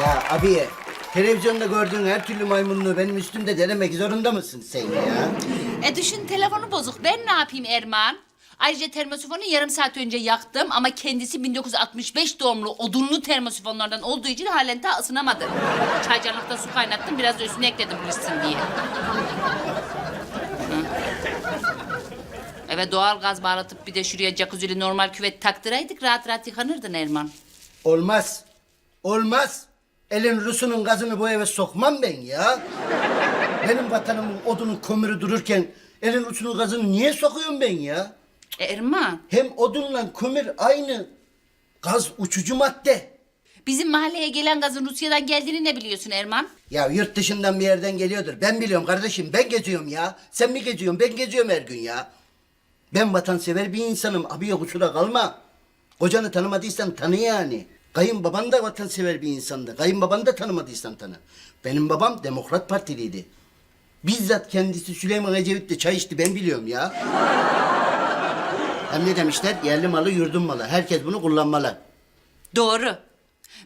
Ya abiye, televizyonda gördüğün her türlü maymunluğu benim üstümde denemek zorunda mısın sen ya? E düşün telefonu bozuk. Ben ne yapayım Erman? Ayrıca termosifonu yarım saat önce yaktım ama kendisi 1965 doğumlu odunlu termosifonlardan olduğu için halen daha ısınamadı. Çaycanlıkta su kaynattım biraz da üstüne ekledim ısınsın diye. Hı. Evet doğal gaz bağlatıp bir de şuraya jacuzzi'li normal küvet taktıraydık rahat rahat yıkanırdın Erman. Olmaz. Olmaz. Elin Rus'unun gazını bu eve sokmam ben ya. Benim vatanımın odunu kömürü dururken elin Rus'unun gazını niye sokuyorum ben ya? E, Erman Hem odunla kömür aynı. Gaz uçucu madde. bizim mahalleye gelen gazın Rusya'dan geldiğini ne biliyorsun Erman? Ya yurt dışından bir yerden geliyordur. Ben biliyorum kardeşim. Ben geziyorum ya. Sen mi geziyorsun? Ben geziyorum her gün ya. Ben vatansever bir insanım. Abiye kusura kalma. Kocanı tanımadıysan tanı yani. Kayınbaban da vatansever bir insandı. Kayınbabanı da tanımadıysan tanı. Benim babam Demokrat Partiliydi. Bizzat kendisi Süleyman Ecevit'le çay içti ben biliyorum ya. Hem ne demişler? Yerli malı yurdun malı. Herkes bunu kullanmalı. Doğru.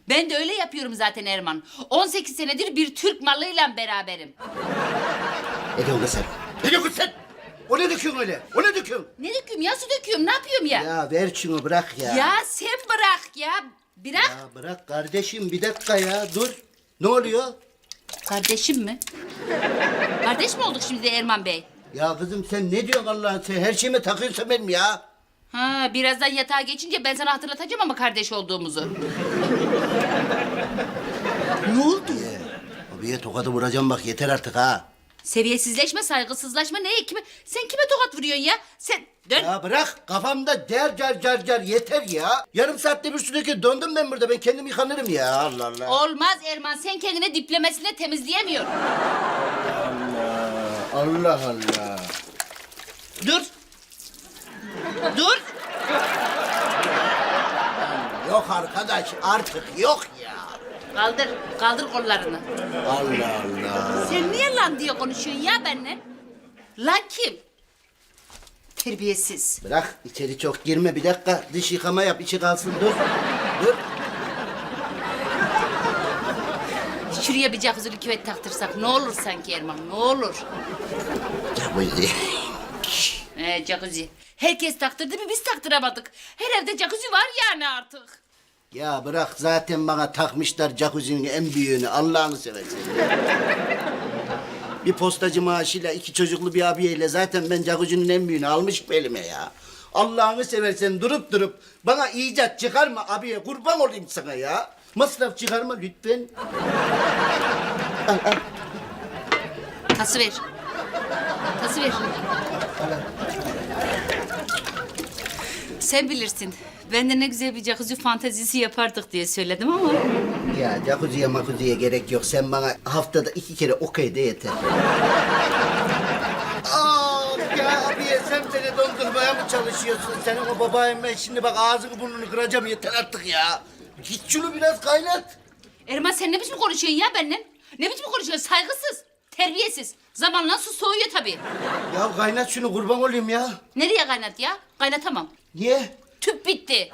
Ben de öyle yapıyorum zaten Erman. 18 senedir bir Türk malıyla beraberim. Ne diyorsun kız sen? Ne diyorsun sen? O ne döküyorsun öyle? O ne döküyorsun? Ne döküyorum ya su döküyorum ne yapıyorum ya? Ya, Ya ver şunu bırak ya. sen bırak ya. Bırak. Ya bırak kardeşim bir dakika ya dur. Ne oluyor? Kardeşim mi? Kardeş mi olduk şimdi Erman Bey? Ya kızım sen ne diyorsun Allah'ın sen her şeyime takıyorsun benim ya. Ha birazdan yatağa geçince ben sana hatırlatacağım ama kardeş olduğumuzu. Ne oldu ya? Abiye tokadı vuracağım bak yeter artık ha. Seviyesizleşme, saygısızlaşma ne? Kime, sen kime tokat vuruyorsun ya? Sen dön. Ya bırak kafamda der car car car yeter ya. Yarım saatte bir sürekli döndüm ben burada ben kendim yıkanırım ya Allah Allah. Olmaz Erman sen kendine diplemesine temizleyemiyorsun. Allah Allah. Dur. Dur. Yok arkadaş artık yok ya. Kaldır, kaldır kollarını. Allah Allah. Sen lan diye konuşuyorsun ya benimle? Lan kim? Terbiyesiz. Bırak içeri çok girme bir dakika dış yıkama yap içi kalsın dur. Dur. Şuraya bir jacuzzi'li küvet taktırsak ne olur sanki Erman, ne olur? Jacuzzi. Ee, jacuzzi. Herkes taktırdı bir biz taktıramadık. Her evde jacuzzi var yani artık. Ya bırak zaten bana takmışlar jacuzzi'nin en büyüğünü Allah'ını seversen. Bir postacı maaşıyla iki çocuklu bir abiyeyle zaten ben jacuzzi'nin en büyüğünü almışım elime ya. Allah'ını seversen durup durup bana icat çıkarma abiye kurban olayım sana ya. Masraf çıkarma lütfen. Tası ver. Tası ver. Sen bilirsin. Ben de ne güzel bir jacuzzi fantezisi yapardık diye söyledim ama... Ya jacuzziye makuziye gerek yok. Sen bana haftada iki kere okey de yeter. Aa, ya abiye sen beni dondurmaya mı çalışıyorsun? Senin o babayım ben şimdi bak ağzını burnunu kıracağım yeter artık ya. Git şunu biraz kaynat. Erman sen ne biçim konuşuyorsun ya benden? Ne biçim konuşuyorsun? Saygısız, terbiyesiz. Zamanla su soğuyor tabii. Ya kaynat şunu kurban olayım ya. Nereye kaynat ya? Kaynatamam. Niye? Tüp bitti.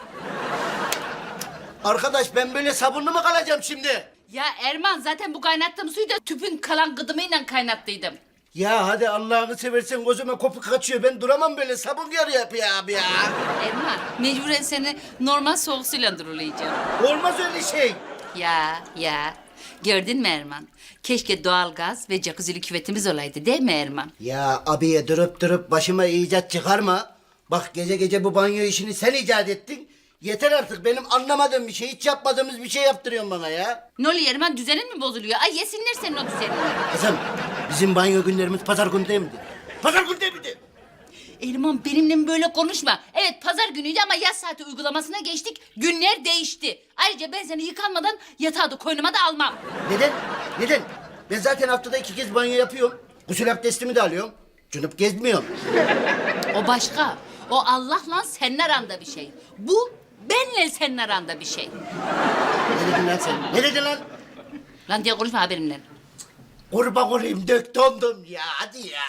Arkadaş ben böyle sabırlı mı kalacağım şimdi? Ya Erman zaten bu kaynattığım suyu da tüpün kalan gıdımıyla kaynattıydım. Ya hadi Allah'ını seversen gözüme kopuk kaçıyor. Ben duramam böyle sabır yarı yap ya abi ya. Erman mecburen seni normal soğuk suyla durulayacağım. Olmaz öyle şey. Ya ya. Gördün mü Erman? Keşke doğalgaz ve jacuzzi'li küvetimiz olaydı değil mi Erman? Ya abiye durup durup başıma icat çıkarma. Bak gece gece bu banyo işini sen icat ettin. Yeter artık benim anlamadığım bir şey, hiç yapmadığımız bir şey yaptırıyorsun bana ya. Ne oluyor Erman düzenin mi bozuluyor? Ay yesinler senin o düzenini. Kızım bizim banyo günlerimiz pazar günü değil miydi? Pazar günü değil miydi? Erman benimle böyle konuşma. Evet pazar günüydü ama yaz saati uygulamasına geçtik. Günler değişti. Ayrıca ben seni yıkanmadan yatağa da koynuma da almam. Neden? Neden? Ben zaten haftada iki kez banyo yapıyorum. Gusül abdestimi de alıyorum. Cunup gezmiyorum. O başka. O Allah'la senin aranda bir şey. Bu benle senin aranda bir şey. Ne dedin lan sen? Ne dedin lan? Lan diye konuşma ha benimle. Kurban olayım dök dondum ya hadi ya.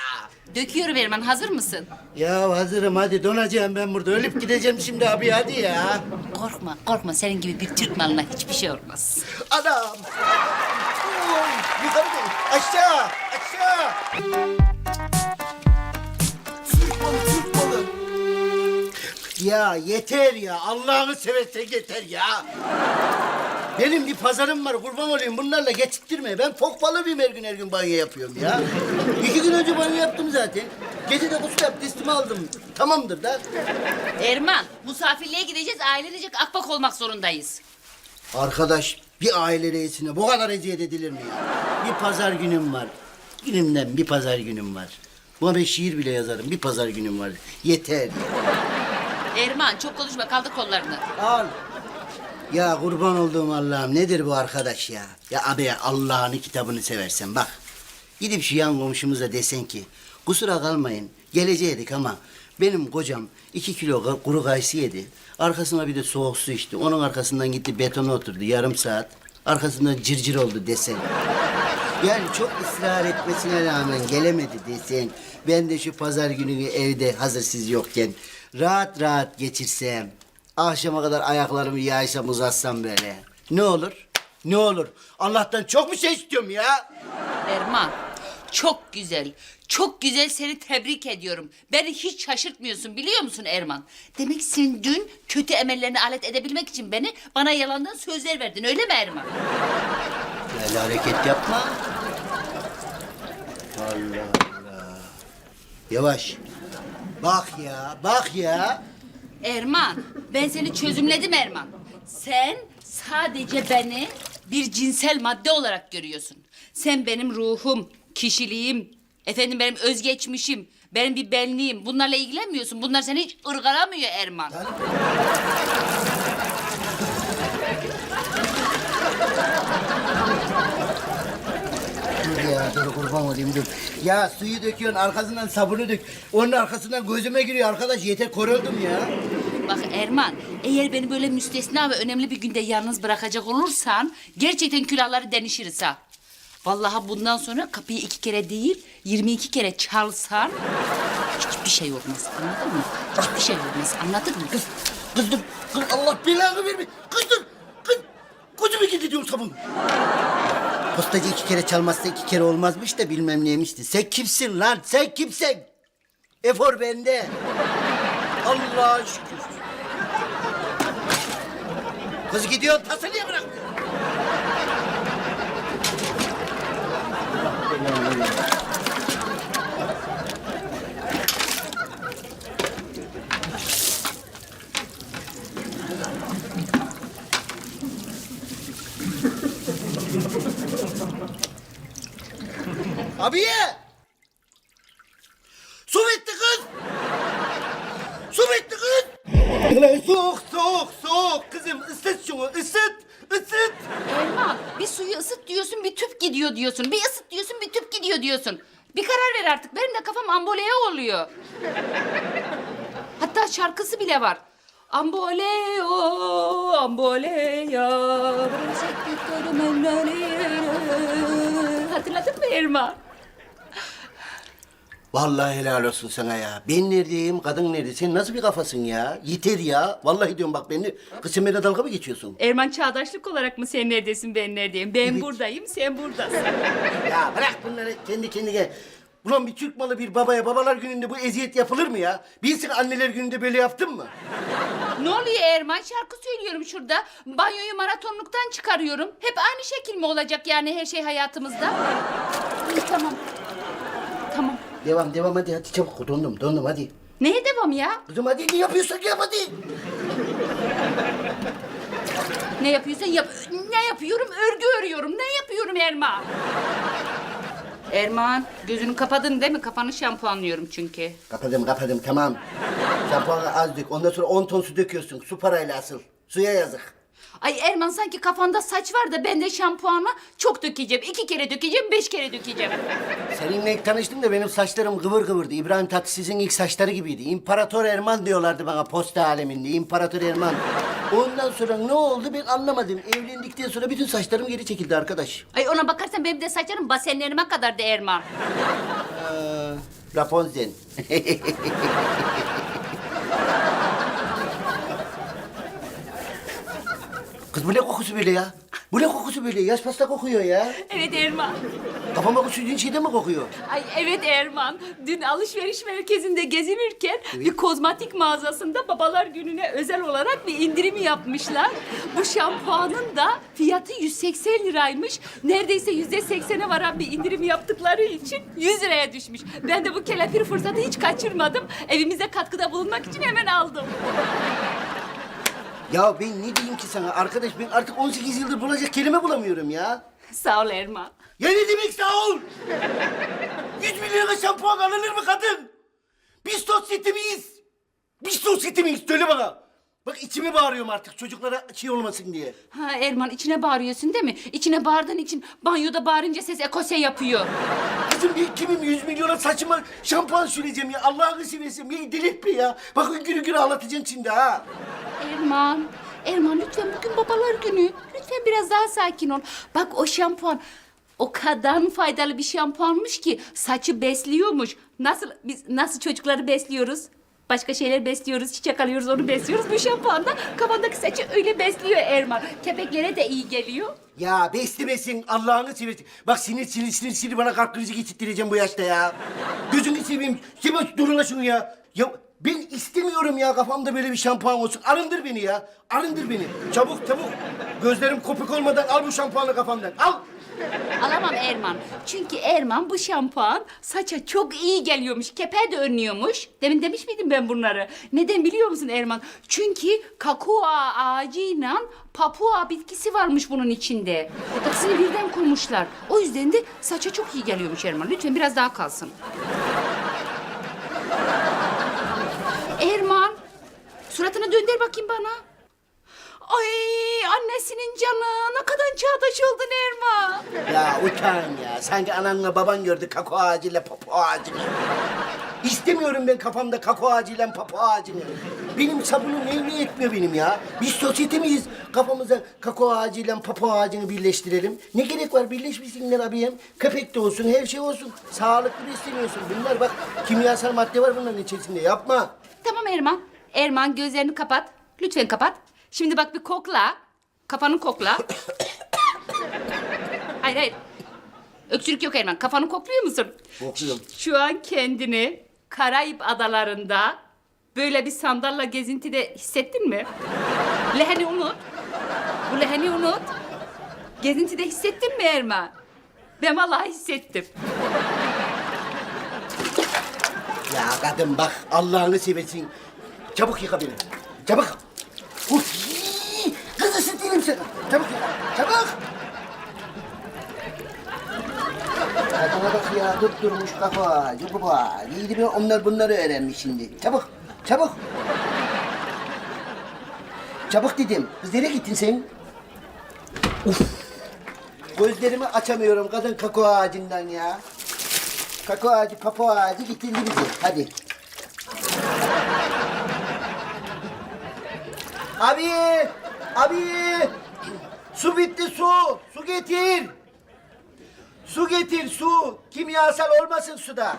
Döküyorum Erman hazır mısın? Ya hazırım hadi donacağım ben burada. Ölüp gideceğim şimdi abi hadi ya. korkma, korkma. Senin gibi bir Türk malına hiçbir şey olmaz. Anam. Oy, yukarı değil. Aşağı. Aşağı. Ya yeter ya. Allah'ını seversen yeter ya. Benim bir pazarım var kurban olayım bunlarla geçittirme. Ben fok balı bir her gün her gün banyo yapıyorum ya. İki gün önce banyo yaptım zaten. Gece de gusül abdestimi aldım. Tamamdır da. Erman, misafirliğe gideceğiz. Ailecek akbak olmak zorundayız. Arkadaş bir aile reisine bu kadar eziyet edilir mi ya? Bir pazar günüm var. Günümden bir pazar günüm var. Buna ben şiir bile yazarım. Bir pazar günüm var. Yeter. Erman, çok konuşma. Kaldır kollarını. Al. Ya kurban olduğum Allah'ım nedir bu arkadaş ya? Ya abi ya Allah'ın kitabını seversen bak. Gidip şu yan komşumuza desen ki kusura kalmayın geleceydik ama benim kocam iki kilo kuru kayısı yedi. Arkasına bir de soğuk su içti. Onun arkasından gitti betona oturdu yarım saat. Arkasından cırcır oldu desen. Yani çok ısrar etmesine rağmen gelemedi desen. Ben de şu pazar günü evde hazır siz yokken rahat rahat geçirsem. Akşama kadar ayaklarımı yaysam uzatsam böyle. Ne olur? Ne olur? Allah'tan çok mu şey istiyorum ya? Erman, çok güzel. Çok güzel seni tebrik ediyorum. Beni hiç şaşırtmıyorsun biliyor musun Erman? Demek sen dün kötü emellerini alet edebilmek için beni bana yalandan sözler verdin öyle mi Erman? Böyle hareket yapma. Allah Allah. Yavaş. Bak ya, bak ya. Erman, ben seni çözümledim Erman. Sen sadece beni bir cinsel madde olarak görüyorsun. Sen benim ruhum, kişiliğim, efendim benim özgeçmişim, benim bir benliğim. Bunlarla ilgilenmiyorsun. Bunlar seni hiç ırgalamıyor Erman. Dur kurban olayım dur. Ya suyu döküyorsun, arkasından sabunu dök. Onun arkasından gözüme giriyor arkadaş. Yeter koruldum ya. Bak Erman, eğer beni böyle müstesna ve önemli bir günde yalnız bırakacak olursan... ...gerçekten külahları denişiriz ha. Vallahi bundan sonra kapıyı iki kere değil, 22 kere çalsan... ...hiçbir şey olmaz, anladın mı? Hiçbir şey olmaz, anladın mı? Kız, kız dur. Kız Allah belanı verme. Kız dur. Kız. Gözüme diyorum sabun. Postacı iki kere çalmazsa iki kere olmazmış da bilmem neymişti. Sen kimsin lan? Sen kimsin? Efor bende. Allah'a şükür. Kız gidiyor tası niye bırakmıyor? Abiye! Su bitti kız! Su bitti kız! soğuk, soğuk, soğuk. Kızım ısıt şunu, ısıt, ısıt. Erman, bir suyu ısıt diyorsun, bir tüp gidiyor diyorsun. Bir ısıt diyorsun, bir tüp gidiyor diyorsun. Bir karar ver artık. Benim de kafam amboleye oluyor. Hatta şarkısı bile var. Amboleo, ambolea. Hatırladın mı Erman? Vallahi helal olsun sana ya. Ben neredeyim, kadın nerede? Sen nasıl bir kafasın ya? Yeter ya. Vallahi diyorum bak beni kısımda dalga mı geçiyorsun? Erman çağdaşlık olarak mı sen neredesin ben neredeyim? Ben Evet. buradayım sen buradasın. Ya bırak bunları kendi kendine. Ulan bir Türk malı bir babaya babalar gününde bu eziyet yapılır mı ya? Bilsin anneler gününde böyle yaptın mı? ne oluyor Erman? Şarkı söylüyorum şurada. Banyoyu maratonluktan çıkarıyorum. Hep aynı şekil mi olacak yani her şey hayatımızda? İyi tamam. Devam devam hadi hadi çabuk dondum dondum hadi. Neye devam ya? Kızım hadi ne yapıyorsun yap hadi. Ne yapıyorsun yap. Ne yapıyorum? Örgü örüyorum. Ne yapıyorum Erman? Erman gözünü kapadın değil mi? Kafanı şampuanlıyorum çünkü. Kapadım kapadım tamam. Şampuanı az dök ondan sonra 10 ton su döküyorsun. Su parayla asıl. Suya yazık. Ay Erman sanki kafanda saç var da ben de şampuana çok dökeceğim. İki kere dökeceğim, beş kere dökeceğim. Seninle ilk tanıştım da benim saçlarım kıvır kıvırdı. İbrahim Tatlıses'in ilk saçları gibiydi. İmparator Erman diyorlardı bana posta aleminde. İmparator Erman. Ondan sonra ne oldu ben anlamadım. Evlendikten sonra bütün saçlarım geri çekildi arkadaş. Ay ona bakarsan benim de saçlarım basenlerime kadar da Erman. Aa, Rapunzel. Kız bu ne kokusu böyle ya? Bu ne kokusu böyle? Yaş pasta kokuyor ya. Evet Erman. Kafama sürdüğün şeyde mi kokuyor? Ay evet Erman. Dün alışveriş merkezinde gezinirken bir kozmetik mağazasında babalar gününe özel olarak bir indirimi yapmışlar. Bu şampuanın da fiyatı 180 liraymış. Neredeyse yüzde seksene varan bir indirim yaptıkları için 100 liraya düşmüş. Ben de bu kelepir fırsatı hiç kaçırmadım. Evimize katkıda bulunmak için hemen aldım. Ya ben ne diyeyim ki sana arkadaş ben artık 18 yıldır bulacak kelime bulamıyorum ya. Sağ ol Erman. Ya ne demek sağ ol? 100 milyona şampuan alınır mı kadın? Biz sosyete miyiz? Biz sosyete miyiz? Söyle bana. Bak içime bağırıyorum artık çocuklara şey olmasın diye. Ha Erman içine bağırıyorsun değil mi? İçine bağırdığın için banyoda bağırınca ses ekose yapıyor. Kızım ben kimim 100 milyona saçıma şampuan süreceğim ya. Allah'ını seversen beni delirtme ya. Bak hüngür hüngür ağlatacaksın şimdi ha. Erman, Erman lütfen bugün babalar günü. Lütfen biraz daha sakin ol. Bak o şampuan o kadar faydalı bir şampuanmış ki saçı besliyormuş. Nasıl biz nasıl çocukları besliyoruz? Başka şeyler besliyoruz, çiçek alıyoruz, onu besliyoruz. Bu şampuan da kafandaki saçı öyle besliyor Erman. Kepeklere de iyi geliyor. Ya beslemesin Allah'ını seversen. Bak sinir sinir sinir sinir bana kalp krizi geçirttireceğim bu yaşta ya. Gözünü seveyim. Kim durun la şunu ya. Ya ben istemiyorum ya kafamda böyle bir şampuan olsun. Arındır beni ya. Arındır beni. Çabuk çabuk. Gözlerim kopuk olmadan al bu şampuanı kafamdan. Al. Alamam Erman. Çünkü Erman bu şampuan saça çok iyi geliyormuş. Kepeği de önlüyormuş. Demin demiş miydim ben bunları? Neden biliyor musun Erman? Çünkü kakua ağacıyla papua bitkisi varmış bunun içinde. İkisini birden kurmuşlar. O yüzden de saça çok iyi geliyormuş Erman. Lütfen biraz daha kalsın. Erman, suratını döndür bakayım bana. Ay annesinin canı ne kadar çağdaş oldun Erman. Ya utan ya. Sanki ananla baban gördü kakao ağacıyla papu ağacını. İstemiyorum ben kafamda kakao ağacıyla papu ağacını. Benim sabunum neyine yetmiyor benim ya. Biz sosyete miyiz? Kafamıza kakao ağacıyla papu ağacını birleştirelim. Ne gerek var birleşmesinler abiyim. Köpek de olsun, her şey olsun. Sağlıklı besleniyorsun. Bunlar bak kimyasal madde var bunların içerisinde. Yapma. Tamam Erman. Erman gözlerini kapat. Lütfen kapat. Şimdi bak bir kokla. Kafanı kokla. hayır hayır. Öksürük yok Erman. Kafanı kokluyor musun? Kokluyorum. Şu an kendini Karayip adalarında böyle bir sandalla gezintide hissettin mi? Leheni unut. Bu leheni unut. Gezintide hissettin mi Erman? Ben vallahi hissettim. Ya kadın bak Allah'ını seversin. Çabuk yıka beni. Çabuk. Yii! Kız ısıtayım seni. Çabuk yıka. Çabuk. Kadına bak ya tutturmuş kafa. Cukuba. İyiydi mi onlar bunları öğrenmiş şimdi. Çabuk. Çabuk. Çabuk dedim. Kız nereye gittin sen? Uf. Gözlerimi açamıyorum kadın kakao ağacından ya. Kakao ağacı, papo ağacı getirdi bizi. Hadi. Abi! Abi! Su bitti su! Su getir! Su getir su! Kimyasal olmasın suda.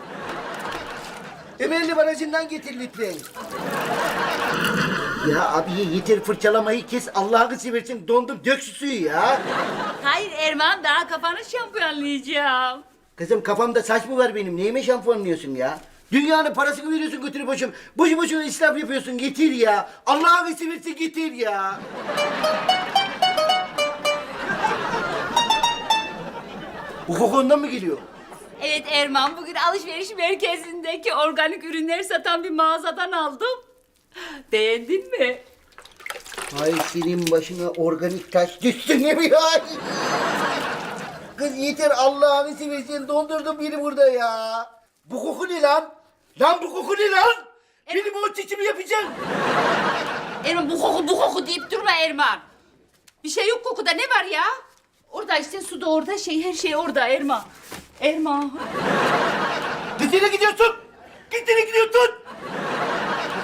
Emelli barajından getir lütfen. Ya abi yeter fırçalamayı kes Allah'ını seversen dondum dök şu suyu ya. Hayır Erman daha kafanı şampuanlayacağım. Kızım kafamda saç mı var benim? Neyime şampuanlıyorsun ya? Dünyanın parasını veriyorsun götürüp boşum. Boşu boşuna israf yapıyorsun. Getir ya. Allah'ını seversen getir ya. Bu koku ondan mı geliyor? Evet Erman bugün alışveriş merkezindeki organik ürünler satan bir mağazadan aldım. Beğendin mi? Ay senin başına organik taş düşsün gibi ya. Kız yeter Allah'ını seversen dondurdun beni burada ya. Bu koku ne lan? Lan bu koku ne lan? Benim o çiçimi yapacaksın. Erman bu koku bu koku deyip durma Erman. Bir şey yok kokuda ne var ya? Orada işte su da orada şey her şey orada Erman. Erman. Nereye gidiyorsun? Git nereye gidiyorsun?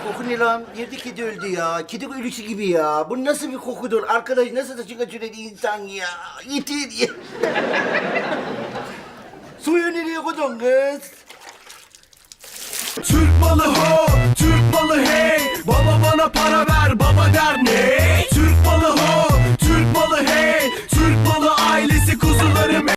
Bu koku ne lan? Yerde kedi öldü ya. Kedi ölüsü gibi ya. Bu nasıl bir kokudur? Arkadaş nasıl da çıkacak insan ya? Yeter ya. Suyu nereye koydun kız? Türk malı ho, Türk malı hey Baba bana para ver, baba der ne? Türk malı ho, Türk malı hey Türk malı ailesi kuzularım